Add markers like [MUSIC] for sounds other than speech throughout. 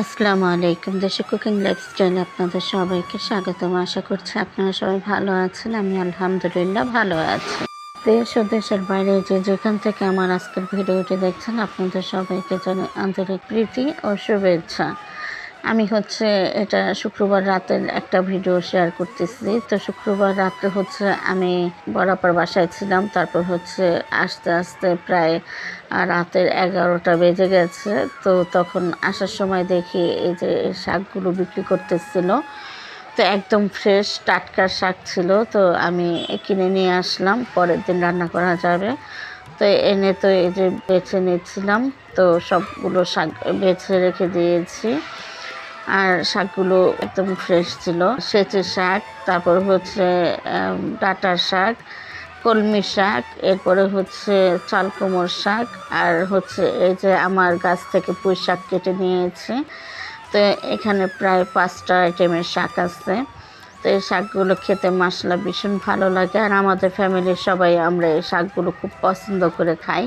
আসসালামু আলাইকুম, দেশে কুকিং লাইফস্টাইলে আপনাদের সবাইকে স্বাগতম। আশা করছি আপনারা সবাই ভালো আছেন, আমি আলহামদুলিল্লাহ ভালো আছি। দেশ ও দেশের বাইরে যে যেখান থেকে আমার আজকের ভিডিওটি দেখছেন, আপনাদের সবাইকে জানাই আন্তরিক প্রীতি ও শুভেচ্ছা। আমি হচ্ছে এটা শুক্রবার রাতের একটা ভিডিও শেয়ার করতেছি। তো শুক্রবার রাত্রে হচ্ছে আমি বরাবর বাসায় ছিলাম। তারপর হচ্ছে আস্তে আস্তে প্রায় রাতের এগারোটা বেজে গেছে। তো তখন আসার সময় দেখি এই যে শাকগুলো বিক্রি করতেছিল। তো একদম ফ্রেশ টাটকা শাক ছিল। তো আমি কিনে নিয়ে আসলাম। পরের দিন রান্না করা যাবে। তো এনে তো এই যে বেছে নিচ্ছিলাম তো সবগুলো শাক বেছে রেখে দিয়েছি। আর শাকগুলো একদম ফ্রেশ ছিল। সেচে শাক, তারপর হচ্ছে ডাঁটার শাক, কলমি শাক, এরপরে হচ্ছে চালকুমোর শাক, আর হচ্ছে এই যে আমার গাছ থেকে পুঁই শাক কেটে নিয়েছি। তো এখানে প্রায় পাঁচটা আইটেমের শাক আছে। তো এই শাকগুলো খেতে মশলা ভীষণ ভালো লাগে। আর আমাদের ফ্যামিলির সবাই আমরা এই শাকগুলো খুব পছন্দ করে খাই।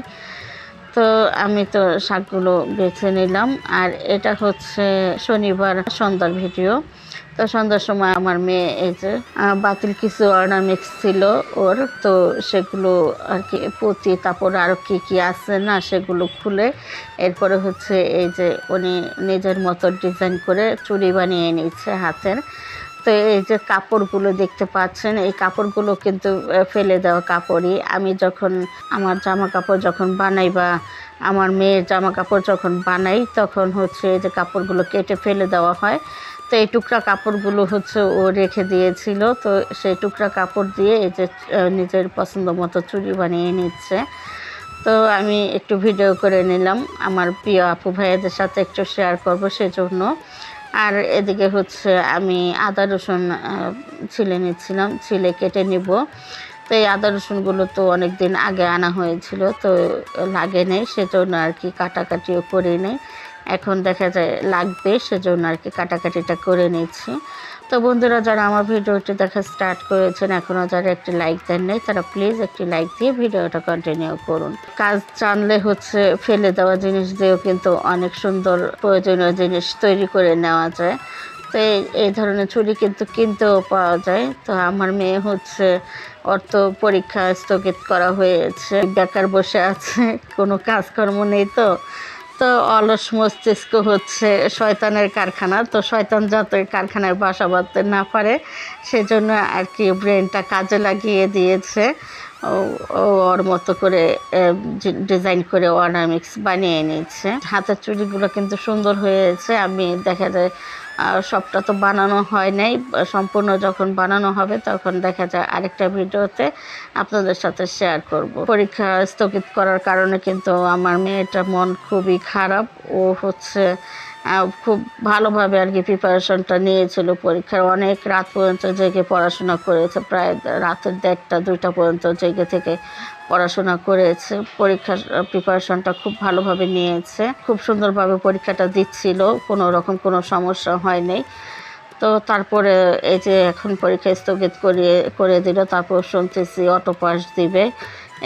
তো আমি তো শাকগুলো বেছে নিলাম। আর এটা হচ্ছে শনিবার সন্ধ্যার ভিডিও। তো সন্ধ্যার সময় আমার মেয়ে এই যে বাতিল কিছু অর্নামেন্টস ছিল ওর। তো সেগুলো আর কি, পুঁতি, তারপর আরও কী কী আছে না সেগুলো খুলে এরপরে হচ্ছে এই যে উনি নিজের মতো ডিজাইন করে চুড়ি বানিয়ে নিচ্ছে হাতের। তো এই যে কাপড়গুলো দেখতে পাচ্ছেন, এই কাপড়গুলো কিন্তু ফেলে দেওয়া কাপড়ই। আমি যখন আমার জামা কাপড় যখন বানাই বা আমার মেয়ের জামা কাপড় যখন বানাই, তখন হচ্ছে এই যে কাপড়গুলো কেটে ফেলে দেওয়া হয়। তো এই টুকরা কাপড়গুলো হচ্ছে ও রেখে দিয়েছিল। তো সেই টুকরা কাপড় দিয়ে এই যে নিজের পছন্দ মতো চুরি বানিয়ে নিচ্ছে। তো আমি একটু ভিডিও করে নিলাম। আমার প্রিয় আপু ভাইয়াদের সাথে একটু শেয়ার করব সেজন্য। আর এদিকে হচ্ছে আমি আদা রসুন ছিলে নিচ্ছিলাম, ছিলে কেটে নিব। তো এই আদা রসুনগুলো তো অনেক দিন আগে আনা হয়েছিল, তো লাগে নেই, সেজন্য আর কি কাটাকাটিও করে নেই। এখন দেখা যায় লাগবে, সেজন্য আর কি কাটাকাটিটা করে নিচ্ছি। তো বন্ধুরা যারা আমার ভিডিওটি দেখা স্টার্ট করেছেন এখনও যারা একটি লাইক দেন নাই, তারা প্লিজ একটি লাইক দিয়ে ভিডিওটা কন্টিনিউ করুন। কাজ জানলে হচ্ছে ফেলে দেওয়া জিনিস দিয়েও কিন্তু অনেক সুন্দর প্রয়োজনীয় জিনিস তৈরি করে নেওয়া যায়। তো এই- ধরনের ছুরি কিন্তু কিনতেও পাওয়া যায়। তো আমার মেয়ে হচ্ছে অর্থ পরীক্ষা স্থগিত করা হয়েছে। বেকার বসে আছে, কোনো কাজকর্ম নেই তো। তো অলস মস্তিষ্ক হচ্ছে শয়তানের কারখানা, তো শয়তান যাতে কারখানায় বাসা বাঁধতে না পারে, সেজন্য আর কি ব্রেনটা কাজে লাগিয়ে দিয়েছে। ও ওর মতো করে ডিজাইন করে অর্নামিক্স বানিয়ে নিচ্ছে। হাতের চুড়িগুলো কিন্তু সুন্দর হয়েছে। আমি দেখা যায় সবটা তো বানানো হয় নাই, সম্পূর্ণ যখন বানানো হবে তখন দেখা যায় আরেকটা ভিডিওতে আপনাদের সাথে শেয়ার করব। পরীক্ষা স্থগিত করার কারণে কিন্তু আমার মেয়েটার মন খুবই খারাপ, ও হচ্ছে খুব ভালোভাবে আর কি প্রিপারেশনটা নিয়েছিল পরীক্ষার। অনেক রাত পর্যন্ত জেগে পড়াশোনা করেছে, প্রায় রাতের দেড়টা, দুইটা পর্যন্ত জেগে থেকে পড়াশোনা করেছে। পরীক্ষার প্রিপারেশনটা খুব ভালোভাবে নিয়েছে। খুব সুন্দরভাবে পরীক্ষাটা দিচ্ছিল, কোনো রকম কোনো সমস্যা হয়নি। তো তারপরে এই যে এখন পরীক্ষা স্থগিত করিয়ে, করে দিল, তারপর শুনতেছি অটো পাস দিবে।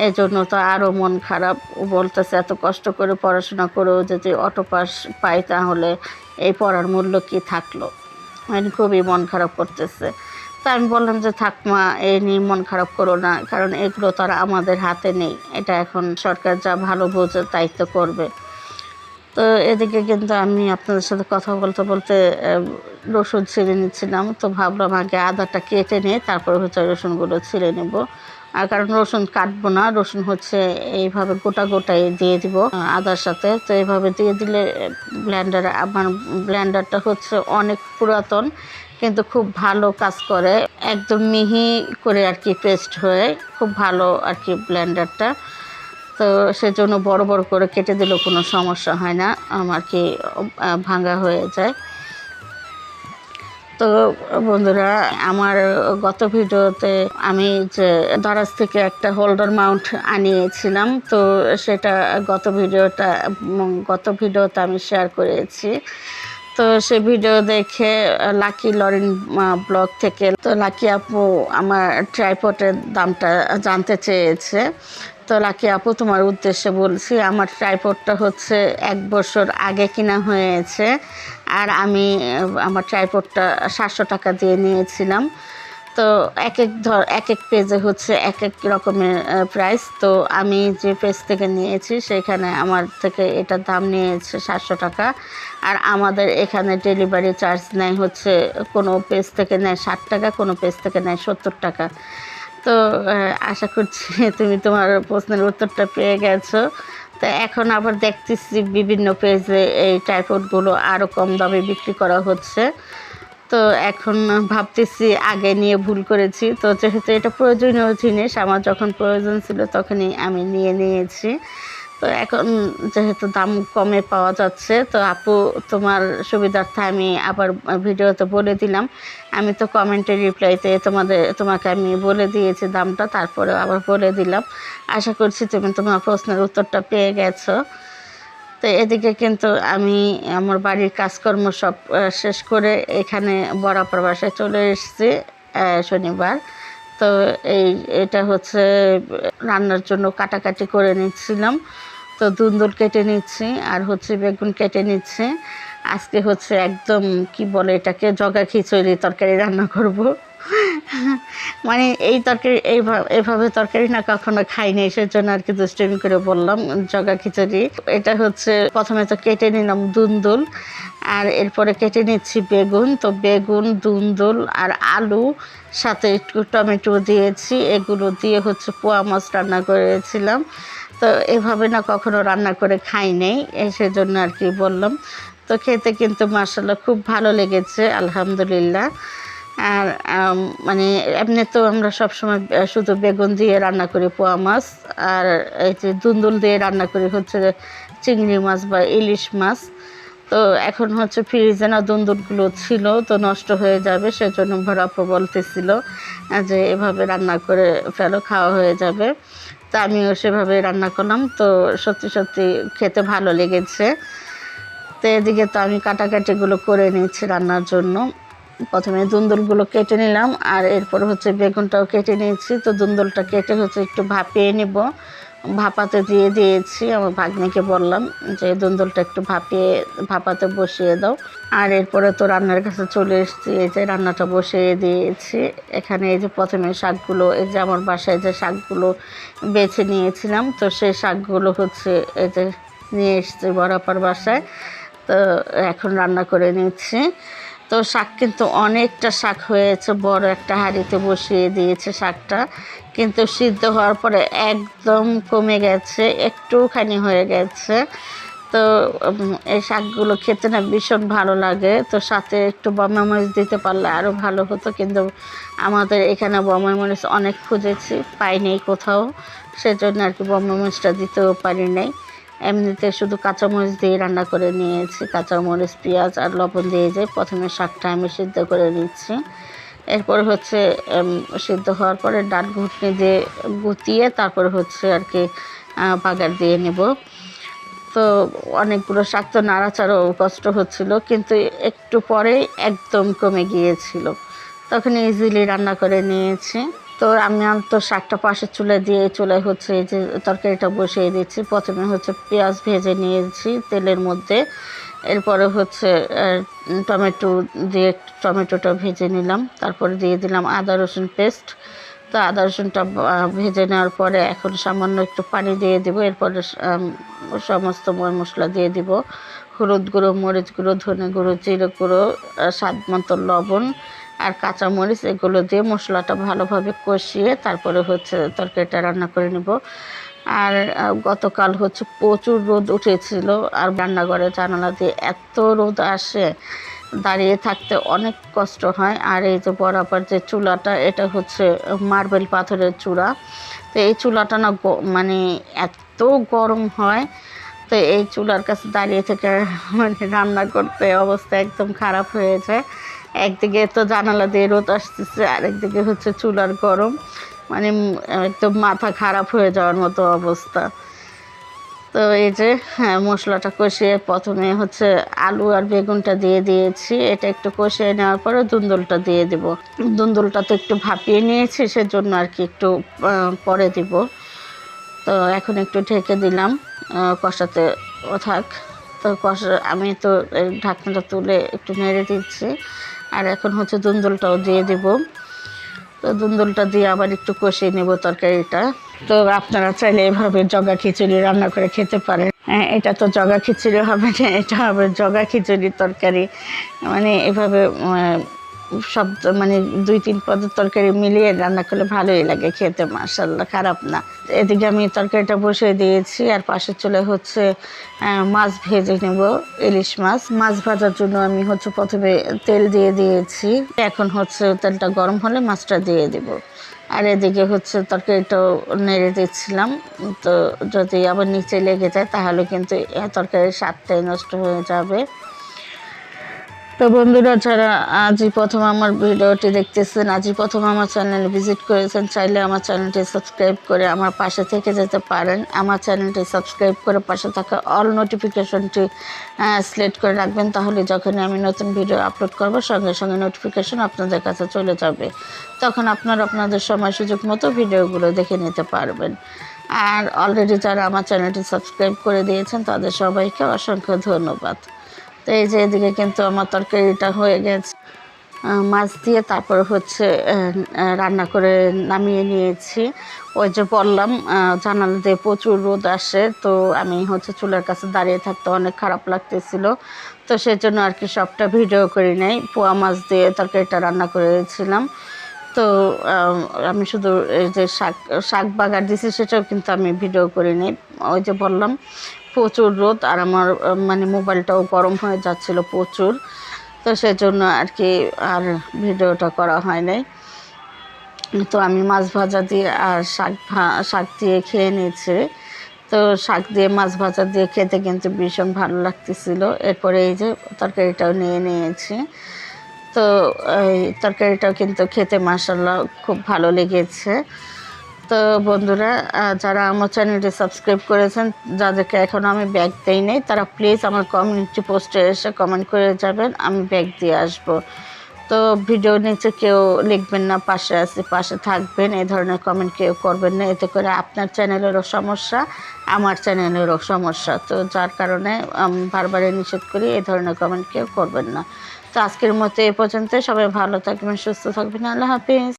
এই জন্য তো আরও মন খারাপ। বলতেছে, এত কষ্ট করে পড়াশোনা করেও যদি অটো পাস পাই তাহলে এই পড়ার মূল্য কি থাকল? মানে খুবই মন খারাপ করতেছে। তা আমি বললাম যে, থাক মা, এ নিয়ে মন খারাপ করো না, কারণ এগুলো তো আর আমাদের হাতে নেই। এটা এখন সরকার যা ভালো বোঝে তাই তো করবে। তো এদিকে কিন্তু আমি আপনাদের সাথে কথা বলতে বলতে রসুন ছিঁড়ে নিচ্ছিলাম। তো ভাবলাম আগে আদাটা কেটে নিয়ে তারপরে হচ্ছে রসুনগুলো ছিঁড়ে নেব। আর কারণ রসুন কাটবো না, রসুন হচ্ছে এইভাবে গোটা গোটাই দিয়ে দিব আদার সাথে। তো এইভাবে দিয়ে দিলে ব্ল্যান্ডার আমার ব্ল্যান্ডারটা হচ্ছে অনেক পুরাতন, কিন্তু খুব ভালো কাজ করে। একদম মিহি করে আর কি পেস্ট হয়ে খুব ভালো আর কি ব্ল্যান্ডারটা তো সেজন্য বড় বড় করে কেটে দিলেও কোনো সমস্যা হয় না, আমার কি ভাঙা হয়ে যায়। তো বন্ধুরা, আমার গত ভিডিওতে আমি যে দারাজ থেকে একটা হোল্ডার মাউন্ট আনিয়েছিলাম, তো সেটা গত ভিডিওটা গত ভিডিওতে আমি শেয়ার করেছি। তো সে ভিডিও দেখে লাকি লরেন ব্লগ থেকে, তো লাকি আপু আমার ট্রাইপটের দামটা জানতে চেয়েছে। তো লাকি আপু, তোমার উদ্দেশ্যে বলছি, আমার ট্রাইপডটা হচ্ছে এক বছর আগে কিনা হয়েছে, আর আমি আমার ট্রাইপডটা সাতশো টাকা দিয়ে নিয়েছিলাম। তো এক এক ধর, এক এক পেজে হচ্ছে এক এক রকমের প্রাইস তো আমি যে পেজ থেকে নিয়েছি, সেখানে আমার থেকে এটার দাম নিয়েছে সাতশো টাকা, আর আমাদের এখানে ডেলিভারি চার্জ নেয় হচ্ছে কোনো পেজ থেকে নেয় ষাট টাকা, কোনো পেজ থেকে নেয় সত্তর টাকা। তো আশা করছি [LAUGHS] তুমি তোমার প্রশ্নের উত্তরটা পেয়ে গেছো। তো এখন আবার দেখতেছি বিভিন্ন পেজে এই টাইপগুলো আরও কম দামে বিক্রি করা হচ্ছে। তো এখন ভাবতেছি আগে নিয়ে ভুল করেছি। তো যেহেতু এটা প্রয়োজনীয় জিনিস, আমার যখন প্রয়োজন ছিল তখনই আমি নিয়ে নিয়েছি। তো এখন যেহেতু দাম কমে পাওয়া যাচ্ছে, তো আপু, তোমার সুবিধার্থে আমি আবার ভিডিওতে বলে দিলাম। আমি তো কমেন্টে রিপ্লাইতে তোমাদের, তোমাকে আমি বলে দিয়েছি দামটা তারপরে আবার বলে দিলাম। আশা করছি তুমি তোমার প্রশ্নের উত্তরটা পেয়ে গেছো। তো এদিকে কিন্তু আমি আমার বাড়ির কাজকর্ম সব শেষ করে এখানে বরাবর বাসায় চলে এসেছি শনিবার। তো এই, এটা হচ্ছে, রান্নার জন্য কাটাকাটি করে নিচ্ছিলাম। তো দুন্দুল কেটে নিচ্ছি আর হচ্ছে বেগুন কেটে নিচ্ছি। আজকে হচ্ছে একদম কি বলে এটাকে, জগা খিচুড়ি তরকারি রান্না করব। মানে এই তরকারি এইভাবে এভাবে তরকারি না কখনো খাইনি, সেজন্য আর কি দুষ্টুমি করে বললাম, জগা খিচুড়ি। এটা হচ্ছে প্রথমে তো কেটে নিলাম দুন্দুল, আর এরপরে কেটে নিচ্ছি বেগুন। তো বেগুন, দুন্দুল আর আলু, সাথে একটু টমেটো দিয়েছি। এগুলো দিয়ে হচ্ছে পোয়া মাছ রান্না করেছিলাম। তো এভাবে না কখনো রান্না করে খাই নেই সেজন্য আর কি বললাম। তো খেতে কিন্তু মাসাল্লাহ খুব ভালো লেগেছে, আলহামদুলিল্লাহ। আর মানে এমনি তো আমরা সবসময় শুধু বেগুন দিয়ে রান্না করি পোয়া মাছ, আর এই যে দুন্দুল দিয়ে রান্না করি হচ্ছে চিংড়ি মাছ বা ইলিশ মাছ। তো এখন হচ্ছে ফ্রিজে না দুন্দুলগুলো ছিল, তো নষ্ট হয়ে যাবে, সেজন্য ভরাপ্প বলতেছিল যে এভাবে রান্না করে ফেলো, খাওয়া হয়ে যাবে। তা আমিও সেভাবে রান্না করলাম। তো সত্যি সত্যি খেতে ভালো লেগেছে। তো এদিকে তো আমি কাটাকাটিগুলো করে নিয়েছি রান্নার জন্য। প্রথমে দুন্দুলগুলো কেটে নিলাম আর এরপর হচ্ছে বেগুনটাও কেটে নিয়েছি। তো দুন্দুলটা কেটে হচ্ছে একটু ভাপিয়ে নিব। ভাপাতে দিয়ে দিয়েছি, আমার ভাগ্নিকে বললাম যে, দুন্দুলটা একটু ভাপিয়ে, ভাপাতে বসিয়ে দাও। আর এরপরে তো রান্নার কাছে চলে এসেছি, এই যে রান্নাটা বসিয়ে দিয়েছি। এখানে এই যে প্রথমে শাকগুলো, এই যে আমার বাসায় যে শাকগুলো বেছে নিয়েছিলাম, তো সেই শাকগুলো হচ্ছে এই যে নিয়ে এসেছি বরাবর বাসায়। তো এখন রান্না করে নিচ্ছি। তো শাক কিন্তু অনেকটা শাক হয়েছে, বড় একটা হাঁড়িতে বসিয়ে দিয়েছে শাকটা। কিন্তু সিদ্ধ হওয়ার পরে একদম কমে গেছে, একটুখানি হয়ে গেছে। তো এই শাকগুলো খেতে না ভীষণ ভালো লাগে। তো সাথে একটু বমা মরিচ দিতে পারলে আরও ভালো হতো, কিন্তু আমাদের এখানে বমা মরিচ অনেক খুঁজেছি পাইনি কোথাও। সেজন্য আর কি বমা মরিচটা দিতেও পারি নাই। এমনিতে শুধু কাঁচামরিচ দিয়ে রান্না করে নিয়েছি। কাঁচামরিচ, পেঁয়াজ আর লবণ দিয়ে যে প্রথমে শাকটা আমি সিদ্ধ করে নিচ্ছি। এরপর হচ্ছে সিদ্ধ হওয়ার পরে ডাল ঘুটনি দিয়ে গুতিয়ে তারপর হচ্ছে আর কি বাগার দিয়ে নেব। তো অনেকগুলো শাক তো নাড়াচাড়াও কষ্ট হচ্ছিল, কিন্তু একটু পরেই একদম কমে গিয়েছিল। তখন ইজিলি রান্না করে নিয়েছি। তো আমি তো শাকটা পাশের চুলে দিয়ে চুলে হচ্ছে এই যে তরকারিটা বসিয়ে দিচ্ছি। প্রথমে হচ্ছে পেঁয়াজ ভেজে নিয়েছি তেলের মধ্যে। এরপরে হচ্ছে টমেটো দিয়ে টমেটোটা ভেজে নিলাম। তারপরে দিয়ে দিলাম আদা রসুন পেস্ট। তো আদা রসুনটা ভেজে নেওয়ার পরে এখন সামান্য একটু পানি দিয়ে দিব। এরপরে সমস্ত ময় মশলা দিয়ে দিব। হলুদ গুঁড়ো, মরিচ গুঁড়ো, ধনে গুঁড়ো, জিরে গুঁড়ো স্বাদ মতো লবণ। আর কাঁচামরিচ, এগুলো দিয়ে মশলাটা ভালোভাবে কষিয়ে তারপরে হচ্ছে তরকারিটা রান্না করে নিব। আর গতকাল হচ্ছে প্রচুর রোদ উঠেছিল আর রান্নাঘরে জানালা দিয়ে এত রোদ আসে, দাঁড়িয়ে থাকতে অনেক কষ্ট হয়। আর এই যে বরাবর যে চুলাটা, এটা হচ্ছে মার্বেল পাথরের চূড়া তো এই চুলাটা না মানে এত গরম হয়, তো এই চুলার কাছে দাঁড়িয়ে থেকে মানে রান্না করতে অবস্থা একদম খারাপ হয়ে যায়। একদিকে তো জানালা দিয়ে রোদ আসতেছে, আরেকদিকে হচ্ছে চুলার গরম। মানে একদম মাথা খারাপ হয়ে যাওয়ার মতো অবস্থা। তো এই যে হ্যাঁ মশলাটা কষিয়ে প্রথমে হচ্ছে আলু আর বেগুনটা দিয়ে দিয়েছি। এটা একটু কষিয়ে নেওয়ার পরে দুন্দুলটা দিয়ে দিব। দুন্দুলটা তো একটু ভাপিয়ে নিয়েছি, সেজন্য আর কি একটু পরে দিব। তো এখন একটু ঢেকে দিলাম কষাতে থাক। তো কষা, আমি তো ঢাকনাটা তুলে একটু নেড়ে দিচ্ছি। আর এখন হচ্ছে দুন্দুলটাও দিয়ে দেব। তো দুন্দুলটা দিয়ে আবার একটু কষিয়ে নেব তরকারিটা। তো আপনারা চাইলে এভাবে জগা খিচুড়ি রান্না করে খেতে পারেন। হ্যাঁ, এটা তো জগা খিচুড়ি হবে না এটা হবে জগা খিচুড়ি তরকারি। মানে এভাবে সব মানে দুই, তিন পদের তরকারি মিলিয়ে রান্না করলে ভালোই লাগে খেতে মাসাল্লাহ খারাপ না। এদিকে আমি তরকারিটা বসিয়ে দিয়েছি, আর পাশে চলে হচ্ছে মাছ ভেজে নেব, ইলিশ মাছ। মাছ ভাজার জন্য আমি হচ্ছে প্রথমে তেল দিয়ে দিয়েছি, এখন হচ্ছে তেলটা গরম হলে মাছটা দিয়ে দিব। আর এদিকে হচ্ছে তরকারিটাও নেড়ে দিচ্ছিলাম, তো যদি আবার নিচে লেগে যায় তাহলে কিন্তু তরকারির স্বাদটাই নষ্ট হয়ে যাবে। তো বন্ধুরা যারা আজই প্রথম আমার ভিডিওটি দেখতেছেন, আজই প্রথম আমার চ্যানেল ভিজিট করেছেন, চাইলে আমার চ্যানেলটি সাবস্ক্রাইব করে আমার পাশে থেকে যেতে পারেন। আমার চ্যানেলটি সাবস্ক্রাইব করে পাশে থাকা অল নোটিফিকেশনটি সিলেক্ট করে রাখবেন, তাহলে যখনই আমি নতুন ভিডিও আপলোড করব, সঙ্গে সঙ্গে নোটিফিকেশন আপনাদের কাছে চলে যাবে। তখন আপনারা আপনাদের সময় সুযোগ মতো ভিডিওগুলো দেখে নিতে পারবেন। আর অলরেডি যারা আমার চ্যানেলটি সাবস্ক্রাইব করে দিয়েছেন, তাদের সবাইকে অসংখ্য ধন্যবাদ। তো এই যে এদিকে কিন্তু আমার তরকারিটা হয়ে গেছে। মাছ দিয়ে তারপর হচ্ছে রান্না করে নামিয়ে নিয়েছি। ওই যে বললাম জানালা দিয়ে প্রচুর রোদ আসে, তো আমি হচ্ছে চুলার কাছে দাঁড়িয়ে থাকতে অনেক খারাপ লাগতেছিল। তো সেই জন্য আর কি সবটা ভিডিও করি নাই, পোয়া মাছ দিয়ে তরকারিটা রান্না করেছিলাম। তো আমি শুধু এই যে শাক শাক বাগার দিছি, সেটাও কিন্তু আমি ভিডিও করি করিনি ওই যে বললাম প্রচুর রোদ আর আমার মানে মোবাইলটাও গরম হয়ে যাচ্ছিল প্রচুর। তো সেজন্য আর কি আর ভিডিওটা করা হয় নাই। তো আমি মাছ ভাজা দিয়ে আর শাক শাক দিয়ে খেয়ে নিয়েছি। তো শাক দিয়ে মাছ ভাজা দিয়ে খেতে কিন্তু ভীষণ ভালো লাগতেছিল। এরপরে এই যে তরকারিটাও নিয়ে নিয়েছি। তো এই তরকারিটাও কিন্তু খেতে মাসাল্লাহ খুব ভালো লেগেছে। তো বন্ধুরা যারা আমার চ্যানেলটি সাবস্ক্রাইব করেছেন, যাদেরকে এখন আমি ব্যাগ দেই নেই, তারা প্লিজ আমার কমিউনিটি পোস্টে এসে কমেন্ট করে যাবেন, আমি ব্যাগ দিয়ে আসব। তো ভিডিও নিচে কেউ লিখবেন না, পাশে আছে, পাশে থাকবেন, এই ধরনের কমেন্ট কেউ করবেন না, এতে করে আপনার চ্যানেলেরও সমস্যা, আমার চ্যানেলেরও সমস্যা। তো যার কারণে বারবারই নিষেধ করি, এই ধরনের কমেন্ট কেউ করবেন না। তো আজকের মতো এ পর্যন্ত সবাই ভালো থাকবেন, সুস্থ থাকবেন, আল্লাহ হাফিজ।